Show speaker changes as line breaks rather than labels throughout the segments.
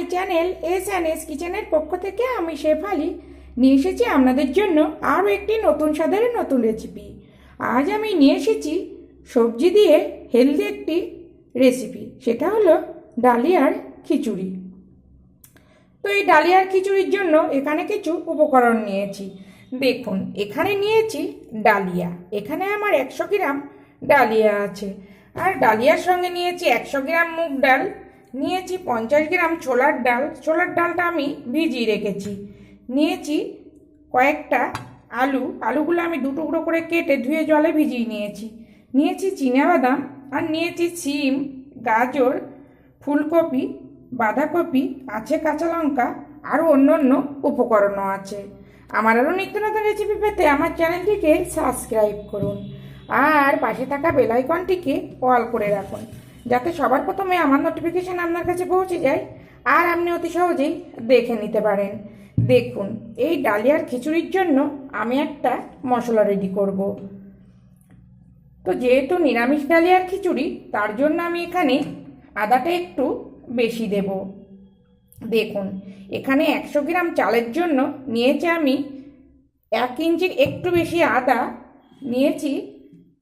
My channel S and S কিচেনের পক্ষ থেকে আমি শেফ শেফালি নিয়ে এসেছি আপনাদের জন্য আরও একটি নতুন স্বাদের নতুন রেসিপি। আজ আমি নিয়ে এসেছি সবজি দিয়ে হেলদি একটি রেসিপি, সেটা হলো ডালিয়ার খিচুড়ি। তো এই ডালিয়ার খিচুড়ির জন্য এখানে কিছু উপকরণ নিয়েছি। দেখুন, এখানে নিয়েছি ডালিয়া। এখানে আমার একশো গ্রাম ডালিয়া আছে। আর ডালিয়ার সঙ্গে নিয়েছি একশো গ্রাম মুগ ডাল নিয়েছি পঞ্চাশ গ্রাম ছোলার ডাল। ছোলার ডালটা আমি ভিজিয়ে রেখেছি। নিয়েছি কয়েকটা আলু। আলুগুলো আমি দু টুকরো করে কেটে ধুয়ে জলে ভিজিয়ে নিয়েছি। নিয়েছি বাদাম আর নিয়েছি সিম, গাজর, ফুলকপি, বাঁধাকপি, আছে কাঁচা লঙ্কা আরও অন্য অন্য উপকরণও আছে। আমার আরও নিত্য নতুন রেসিপি পেতে আমার চ্যানেলটিকে সাবস্ক্রাইব করুন। আর পাশে থাকা বেলাইকনটিকে অল করে রাখুন। যাতে সবার প্রথমে আমার নোটিফিকেশান আপনার কাছে পৌঁছে যায় আর আপনি অতি সহজেই দেখে নিতে পারেন। দেখুন, এই ডালিয়ার খিচুড়ির জন্য আমি একটা মশলা রেডি করব। তো যেহেতু নিরামিষ ডালিয়ার খিচুড়ি, তার জন্য আমি এখানে আদাটা একটু বেশি দেব। দেখুন, এখানে একশো গ্রাম চালের জন্য নিয়েছি আমি এক ইঞ্চির একটু বেশি আদা, নিয়েছি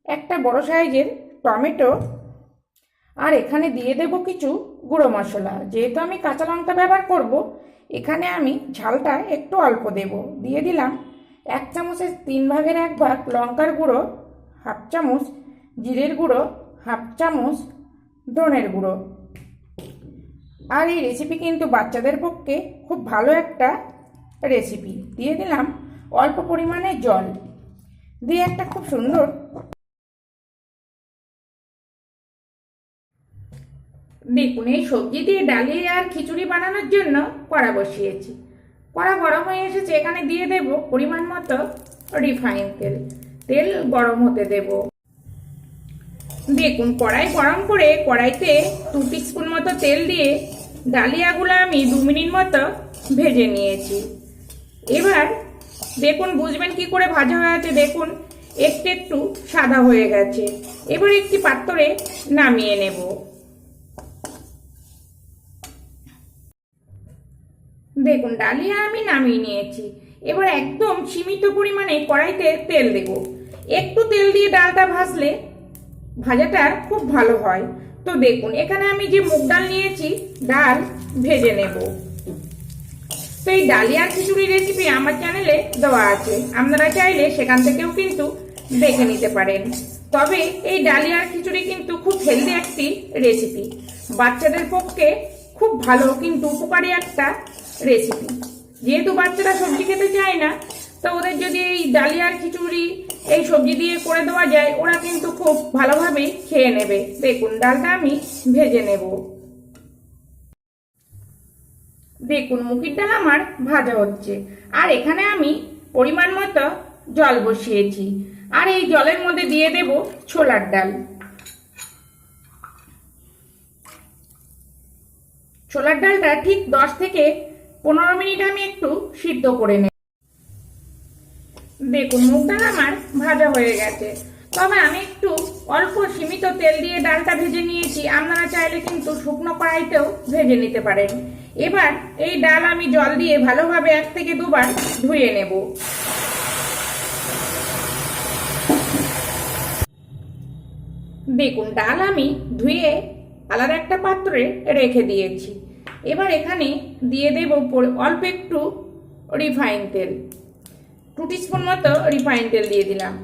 একটা বড় সাইজের টমেটো আর এখানে দিয়ে দেব কিছু গুঁড়ো মশলা। যেহেতু আমি কাঁচা লঙ্কা ব্যবহার করব, এখানে আমি ঝালটা একটু অল্প দেব। দিয়ে দিলাম এক চামচের তিন ভাগের এক ভাগ লঙ্কার গুঁড়ো, হাফ চামচ জিরের গুঁড়ো, হাফ চামচ ধনের গুঁড়ো। আর এই রেসিপি কিন্তু বাচ্চাদের পক্ষে খুব ভালো একটা রেসিপি দিয়ে দিলাম অল্প পরিমাণে জল। দিয়ে একটা খুব সুন্দর দেখুন, এই সবজি দিয়ে ডালিয়া আর খিচুড়ি বানানোর জন্য কড়া বসিয়েছি। কড়া গরম হয়ে এসেছে, এখানে দিয়ে দেব পরিমাণ মতো রিফাইন তেল। তেল গরম হতে দেব। দেখুন, কড়াই গরম করে কড়াইতে টু স্পুন মতো তেল দিয়ে ডালিয়াগুলো আমি দু মিনিট মতো ভেজে নিয়েছি। এবার দেখুন, বুঝবেন কি করে ভাজা হয়ে আছে? দেখুন, একটু একটু সাদা হয়ে গেছে। এবার একটি পাত্রে নামিয়ে নেব। দেখুন, ডালিয়া আমি নামিয়ে নিয়েছি। এবার একদম সীমিত পরিমাণে কড়াইতে তেল দেব। একটু তেল দিয়ে ডালটা ভাজলে ভাজাটা খুব ভালো হয়। তো দেখুন, এখানে আমি যে মুগ ডাল নিয়েছি, ডাল ভেজে নেব। তো এই ডালিয়া খিচুড়ি রেসিপি আমার চ্যানেলে দেওয়া আছে। আপনারা চাইলে সেখান থেকেও কিন্তু দেখে নিতে পারেন। তবে এই ডালিয়ার খিচুড়ি কিন্তু খুব হেলদি একটি রেসিপি বাচ্চাদের পক্ষে খুব ভালো কিন্তু উপকারী একটা রেসিপি যেহেতু বাচ্চারা সবজি খেতে চায় না, তো ওদের যদি এই ডালিয়ার খিচুড়ি, এই সবজি দিয়ে করে দেওয়া যায়, ওরা কিন্তু খুব ভালোভাবেই খেয়ে নেবে। দেখুন, ডালটা আমি ভেজে নেব। দেখুন, মুখির ডাল আমার ভাজা হচ্ছে। আর এখানে আমি পরিমাণ মতো জল বসিয়েছি। আর এই জলের মধ্যে দিয়ে দেব ছোলার ডাল। ছোলার ডালটা ঠিক দশ থেকে পনেরো মিনিট আমি একটু সিদ্ধ করে নেব। দেখুন মুগ ডাল আমার ভাজা হয়ে গেছে। তবে আমি একটু অল্প সীমিত তেল দিয়ে ডালটা ভেজে নিয়েছি। আপনারা চাইলে কিন্তু শুকনো কড়াইতেও ভেজে নিতে পারেন। এবার এই ডাল আমি জল দিয়ে ভালোভাবে এক থেকে দুবার ধুয়ে নেব। দেখুন, ডাল আমি ধুয়ে আলাদা একটা পাত্রে রেখে দিয়েছি। এবার এখানে দিয়ে দেব অল্প একটু রিফাইন তেল। টু স্পুন মতো রিফাইন তেল দিয়ে দিলাম।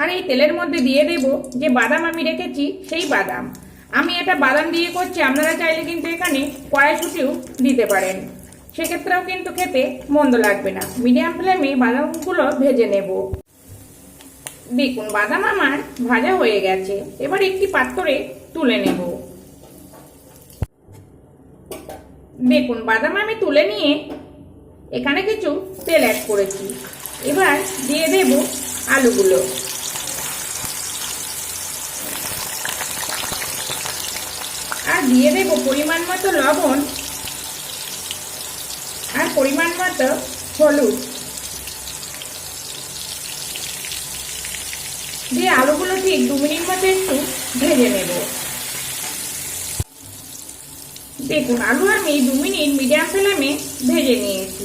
আর এই তেলের মধ্যে দিয়ে দেব যে বাদাম আমি রেখেছি, সেই বাদাম। আমি এটা বাদাম দিয়ে করছি, আপনারা চাইলে কিন্তু এখানে কড়াইশুটিও দিতে পারেন। সেক্ষেত্রেও কিন্তু খেতে মন্দ লাগবে না। মিডিয়াম ফ্লেমে বাদামগুলো ভেজে নেব। দেখুন, বাদাম আমার ভাজা হয়ে গেছে। এবার একটি পাত্রে তুলে নেব। দেখুন, বাদাম আমি তুলে নিয়ে এখানে কিছু তেল অ্যাড করেছি। এবার দিয়ে দেব আলুগুলো। আর দিয়ে দেব পরিমাণ মতো লবণ আর পরিমাণ মতো হলুদ। দিয়ে আলুগুলো ঠিক দু মিনিট মতো একটু ভেজে নেব। দেখুন, আলু আমি দু মিনিট মিডিয়াম ফ্লেমে ভেজে নিয়েছি।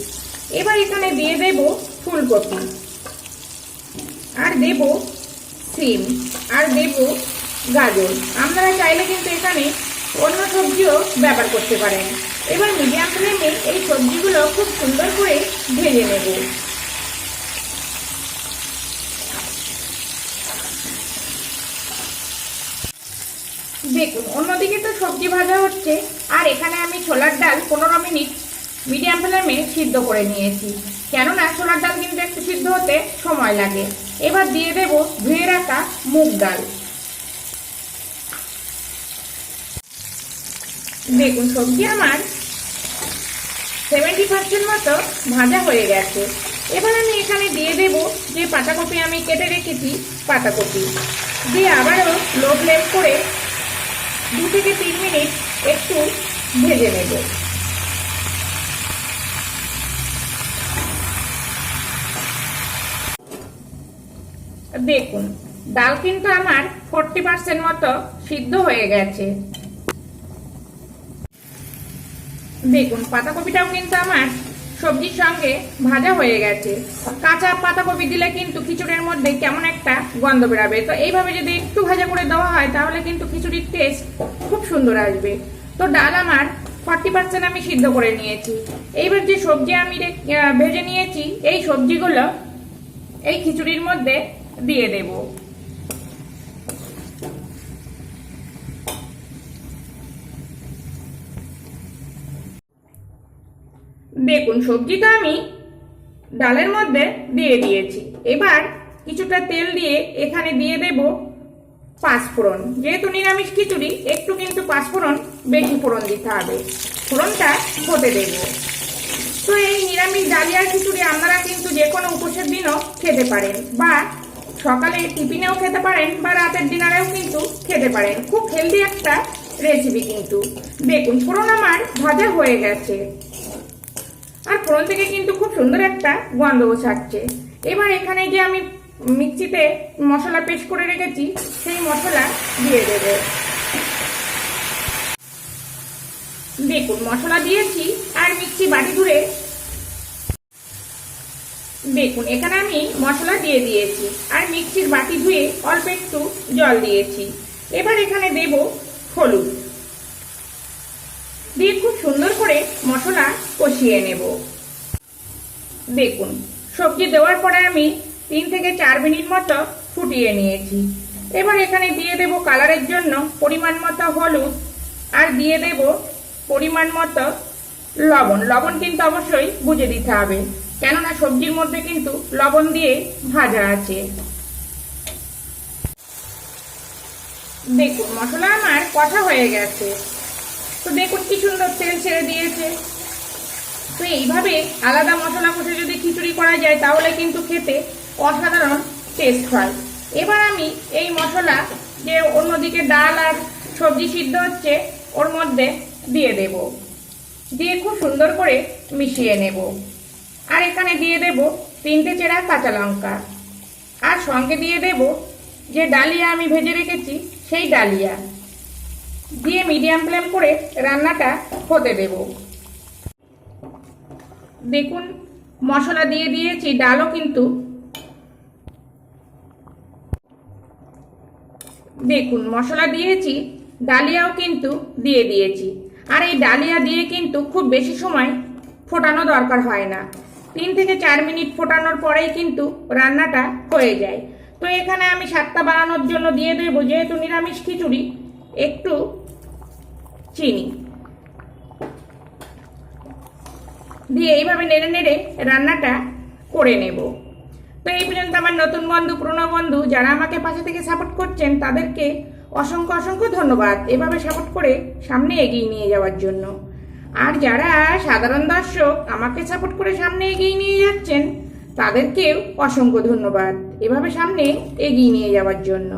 এবার এখানে দিয়ে দেব ফুলকপি। আর দেব সিম। আর দেব গাজর। আপনারা চাইলে কিন্তু এখানে অন্য সবজিও ব্যবহার করতে পারেন। এবার মিডিয়াম ফ্লেমে এই সবজিগুলো খুব সুন্দর করে ভেজে নেব দেখুন অন্যদিকে তো সবজি ভাজা হচ্ছে। আর এখানে আমি ছোলার ডাল পনেরো মিনিট মিডিয়াম ফ্লেমে সিদ্ধ করে নিয়েছি। কেননা ছোলার ডাল কিন্তু একটু সিদ্ধ হতে সময় লাগে। এবার দিয়ে দেব ধুয়ে রাখা মুগ ডাল। দেখুন, সবজি আমার সেভেন্টি পার্সেন্ট মতো ভাজা হয়ে গেছে। এবার আমি এখানে দিয়ে দেব যে পাতাকপি আমি কেটে রেখেছি, পাতাকপি। দিয়ে আবারও লো ফ্লেম করে দু থেকে তিন মিনিট একটু ভেজে নেব। দেখুন, ডাল কিন্তু আমার ফোরটি পার্সেন্ট মতো সিদ্ধ হয়ে গেছে। দেখুন পাতাকপিটাও কিন্তু আমার সবজির সঙ্গে ভাজা হয়ে গেছে। কাঁচা পাতাকপি দিলে কিন্তু খিচুড়ির মধ্যে কেমন একটা গন্ধ বেরাবে। তো এইভাবে যদি একটু ভাজা করে দেওয়া হয়, তাহলে কিন্তু খিচুড়ির টেস্ট খুব সুন্দর আসবে। তো ডাল আমার ফর্টি পার্সেন্ট আমি সিদ্ধ করে নিয়েছি। এইবার যে সবজি আমি ভেজে নিয়েছি, এই সবজিগুলো এই খিচুড়ির মধ্যে দিয়ে দেবো। দেখুন সবজিটা আমি ডালের মধ্যে দিয়ে দিয়েছি। এবার কিছুটা তেল দিয়ে এখানে দিয়ে দেব পাঁচফোড়ন। যেহেতু নিরামিষ খিচুড়ি, একটু কিন্তু পাঁচফোড়ন, বেশি ফোড়ন দিতে হবে। ফোড়নটা হতে দেব। তো এই নিরামিষ ডালিয়ার খিচুড়ি আপনারা কিন্তু যে কোনো উপোসের দিনও খেতে পারেন বা সকালে টিফিনেও খেতে পারেন বা রাতের ডিনারেও কিন্তু খেতে পারেন। খুব হেলদি একটা রেসিপি কিন্তু। বেগুন ফোড়ন আমার ভাজা হয়ে গেছে। আর ফোড়ন থেকে কিন্তু খুব সুন্দর একটা গন্ধ ছাড়ছে। এবার এখানে যে আমি মিক্সিতে মশলা পেস্ট করে রেখেছি, সেই মশলা দিয়ে দেব। দেখুন, মশলা দিয়েছি আর মিক্সি বাটি ধরে দেখুন, এখানে আমি মশলা দিয়ে দিয়েছি আর মিক্সির বাটি ধুয়ে অল্প একটু জল দিয়েছি। এবার এখানে দেব হলুদ। দিয়ে খুব সুন্দর করে মশলা কষিয়ে নেব। দেখুন, সবজি দেওয়ার পরে আমি তিন থেকে চার মিনিট মতো ফুটিয়ে নিয়েছি। এবার এখানে দিয়ে দেব কালারের জন্য পরিমাণ মতো হলুদ আর দিয়ে দেব পরিমাণ মতো লবণ। লবণ কিন্তু অবশ্যই বুঝে দিতে হবে, কেননা সবজির মধ্যে কিন্তু লবণ দিয়ে ভাজা আছে। দেখুন, মশলা আমার কথা হয়ে গেছে। তো দেখুন কি সুন্দর তেল ছেড়ে দিয়েছে। তো এইভাবে আলাদা মশলা কষে যদি খিচুড়ি করা যায়, তাহলে কিন্তু খেতে অসাধারণ টেস্ট হয়। এবার আমি এই মশলা যে অন্যদিকে ডাল আর সবজি সিদ্ধ হচ্ছে, ওর মধ্যে দিয়ে দেব। দিয়ে খুব সুন্দর করে মিশিয়ে নেব। আর এখানে দিয়ে দেব তিনটে চেরা কাঁচা লঙ্কা। আর সঙ্গে দিয়ে দেব যে ডালিয়া আমি ভেজে রেখেছি, সেই ডালিয়া। দিয়ে মিডিয়াম ফ্লেম করে রান্নাটা হতে দেব। দেখুন, মশলা দিয়ে দিয়েছি, ডালও কিন্তু। দেখুন, মশলা দিয়েছি, ডালিয়াও কিন্তু দিয়ে দিয়েছি। আর এই ডালিয়া দিয়ে কিন্তু খুব বেশি সময় ফোটানো দরকার হয় না। তিন থেকে চার মিনিট ফোটানোর পরেই কিন্তু রান্নাটা হয়ে যায়। তো এখানে আমি সাতটা বানানোর জন্য দিয়ে দেবো, যেহেতু নিরামিষ খিচুড়ি একটু চিনি। দিয়ে এইভাবে নেড়ে নেড়ে রান্নাটা করে নেব। তো এই পর্যন্ত আমার নতুন বন্ধু, পুরনো বন্ধু যারা আমাকে পাশে থেকে সাপোর্ট করছেন, তাদেরকে অসংখ্য অসংখ্য ধন্যবাদ এভাবে সাপোর্ট করে সামনে এগিয়ে নিয়ে যাওয়ার জন্য। আর যারা সাধারণ দর্শক আমাকে সাপোর্ট করে সামনে এগিয়ে নিয়ে যাচ্ছেন, তাদেরকেও অসংখ্য ধন্যবাদ এভাবে সামনে এগিয়ে নিয়ে যাওয়ার জন্য।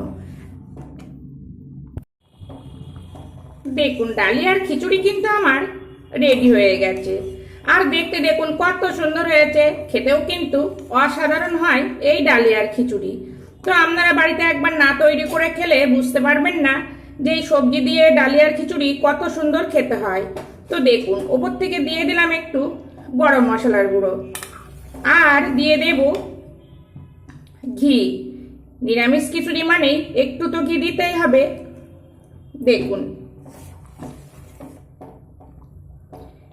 দেখুন ডালিয়ার খিচুড়ি কিন্তু আমার রেডি হয়ে গেছে। আর দেখতে দেখুন, কত সুন্দর হয়েছে। খেতেও কিন্তু অসাধারণ হয় এই ডালিয়ার খিচুড়ি। তো আপনারা বাড়িতে একবার না তৈরি করে খেলে বুঝতে পারবেন না যে এই সবজি দিয়ে ডালিয়ার খিচুড়ি কত সুন্দর খেতে হয়। তো দেখুন, ওপর থেকে দিয়ে দিলাম একটু গরম মশলার গুঁড়ো। আর দিয়ে দেব ঘি। নিরামিষ খিচুড়ি মানেই একটু তো ঘি দিতেই হবে। দেখুন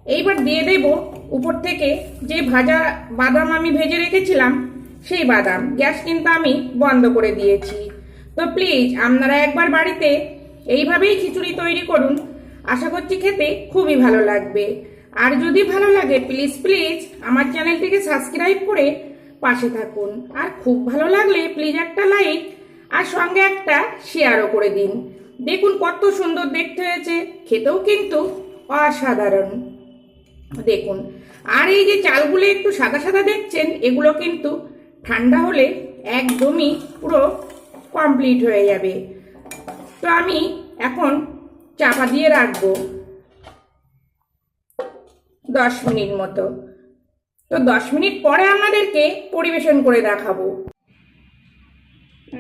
এইবার দিয়ে দেব উপর থেকে যে ভাজা বাদাম আমি ভেজে রেখেছিলাম, সেই বাদাম। গ্যাস কিন্তু আমি বন্ধ করে দিয়েছি। তো প্লিজ, আপনারা একবার বাড়িতে এইভাবেই খিচুড়ি তৈরি করুন। আশা করছি খেতে খুবই ভালো লাগবে। আর যদি ভালো লাগে, প্লিজ প্লিজ, আমার চ্যানেলটিকে সাবস্ক্রাইব করে পাশে থাকুন। আর খুব ভালো লাগলে প্লিজ একটা লাইক আর সঙ্গে একটা শেয়ারও করে দিন। দেখুন কত সুন্দর দেখতে হয়েছে। খেতেও কিন্তু অসাধারণ। দেখুন। আর এই যে চালগুলো একটু সাদা সাদা দেখছেন, এগুলো কিন্তু ঠান্ডা হলে একদমই পুরো কমপ্লিট হয়ে যাবে। তো আমি এখন চাপা দিয়ে রাখব দশ মিনিট মতো। তো দশ মিনিট পরে আপনাদেরকে পরিবেশন করে দেখাবো।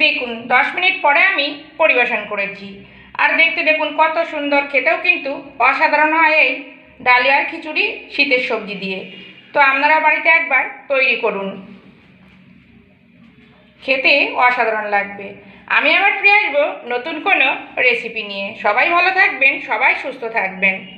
দেখুন, দশ মিনিট পরে আমি পরিবেশন করেছি। আর দেখতে দেখুন কত সুন্দর, খেতেও কিন্তু অসাধারণ হয় এই ডালিয়ার খিচুড়ি, শীতের সবজি দিয়ে। তো আপনারা বাড়িতে একবার তৈরি করুন। খেতে অসাধারণ লাগবে। আমি আবার ফিরে আসব নতুন কোনো রেসিপি নিয়ে। সবাই ভালো থাকবেন, সবাই সুস্থ থাকবেন।